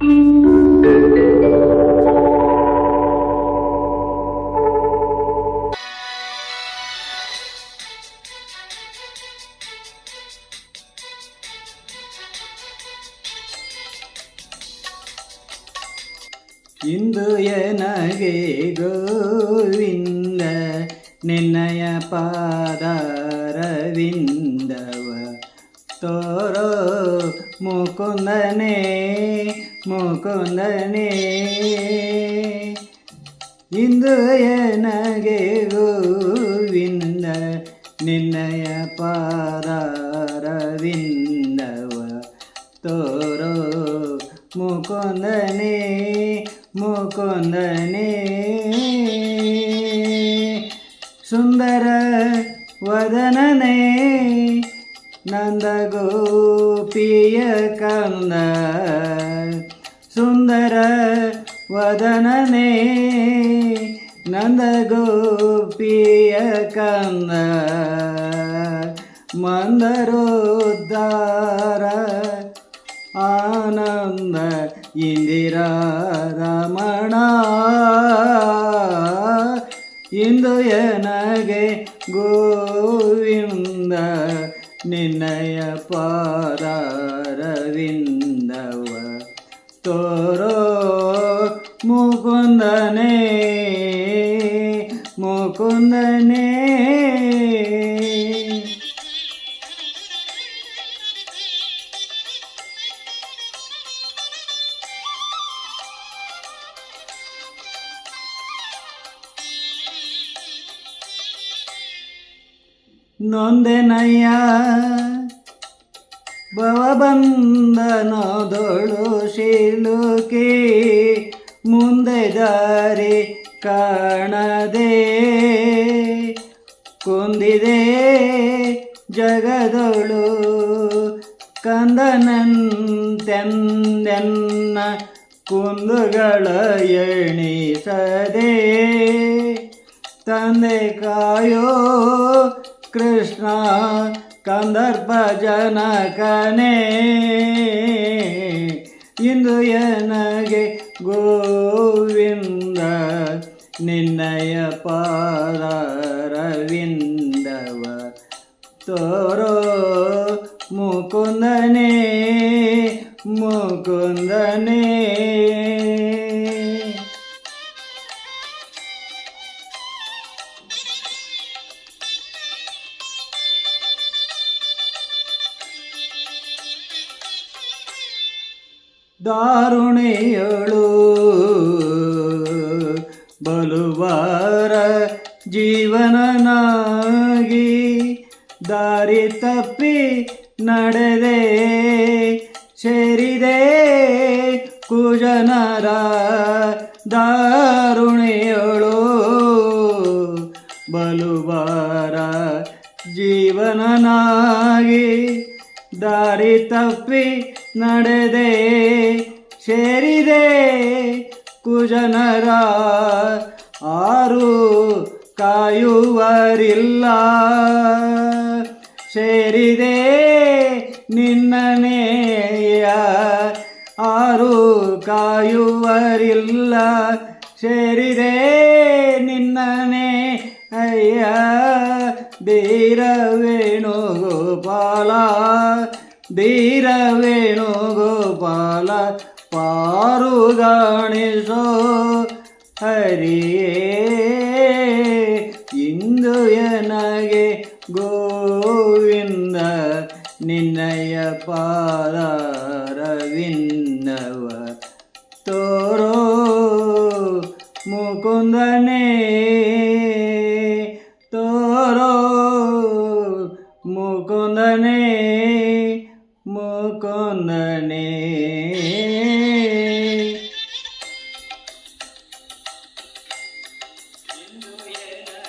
ಇಂದು ಎನಗೆ ಗೋವಿಂದ ನಿನ್ನಯ ಪಾದಾರವಿಂದವ ತೋರೋ ಮುಕುಂದನೇ ಮುಕುಂದನೇ. ಇಂದು ಎನಗೆ ಗೋವಿಂದ ನಿನ್ನಯ ಪಾರವಿಂದವ ತೋರೋ ಮುಕುಂದನೇ ಮುಕುಂದನೇ. ಸುಂದರ ವದನನೇ. ನಂದ ಗೋಪಿಯ ಕಂದ ಸುಂದರ ವದನನೇ ನಂದ ಗೋಪಿಯ ಕಂದ ಮಂದರೋದ್ಧಾರ ಆನಂದ ಇಂದಿರಾ ರಮಣ ಇಂದು ಎನಗೆ ಗೋವಿಂದ ನಿನ್ನಯ ಪಾದಾರವಿಂದವ ತೋರೋ ಮುಕುಂದನೇ ಮುಕುಂದನೆ. ನೊಂದೆನಯ್ಯ. ಭವಬಂಧನದೊಳು ಶಿಲುಕೆ ಮುಂದೆ ದಾರಿ ಕಾಣದೆ ಕುಂದಿದೆ ಜಗದೊಳು ಕಂದನಂತೆಂದೆನ್ನ ಕುಂದುಗಳ ಎಣಿಸದೆ ತಂದೆ ಕಾಯೋ ಕೃಷ್ಣ ಕಂದರ್ಪ ಜನಕನೇ ಇಂದು ಎನಗೆ ಗೋವಿಂದ ನಿನ್ನಯ ಪಾರವಿಂದವ ತೋರೋ ಮುಕುಂದನೇ ಮುಕುಂದನೇ. ದಾರುಣಿಯಳು. ಬಲುವಾರ ಜೀವನನಾಗಿ ದಾರಿ ತಪ್ಪಿ ನಡೆದೆ. ಸೇರಿದೆ ಕುಜನರ ದಾರುಣಿಯಳು. ಬಲುವಾರ ಜೀವನನಾಗಿ ದಾರಿ ತಪ್ಪಿ ನಡೆದೆ ಸೇರಿದೆ ಕುಜನರ ಆರು ಕಾಯುವರಿಲ್ಲ. ಸೇರಿದೆ ನಿನ್ನನೆಯ ಆರು ಕಾಯುವರಿಲ್ಲ. ಸೇರಿದೆ ನಿನ್ನನೆ ಅಯ್ಯ ಧೀರ ವೇಣುಗೋಪಾಲ ಧೀರ ಪಾರು ಗಣೇಶೋ ಹರಿಯೇ. ಇಂದು ಎನಗೆ ಗೋವಿಂದ ನಿನ್ನಯ ಪಾದಾರವಿಂದವ ತೋರೋ ಮುಕುಂದನೇ. மன்னனே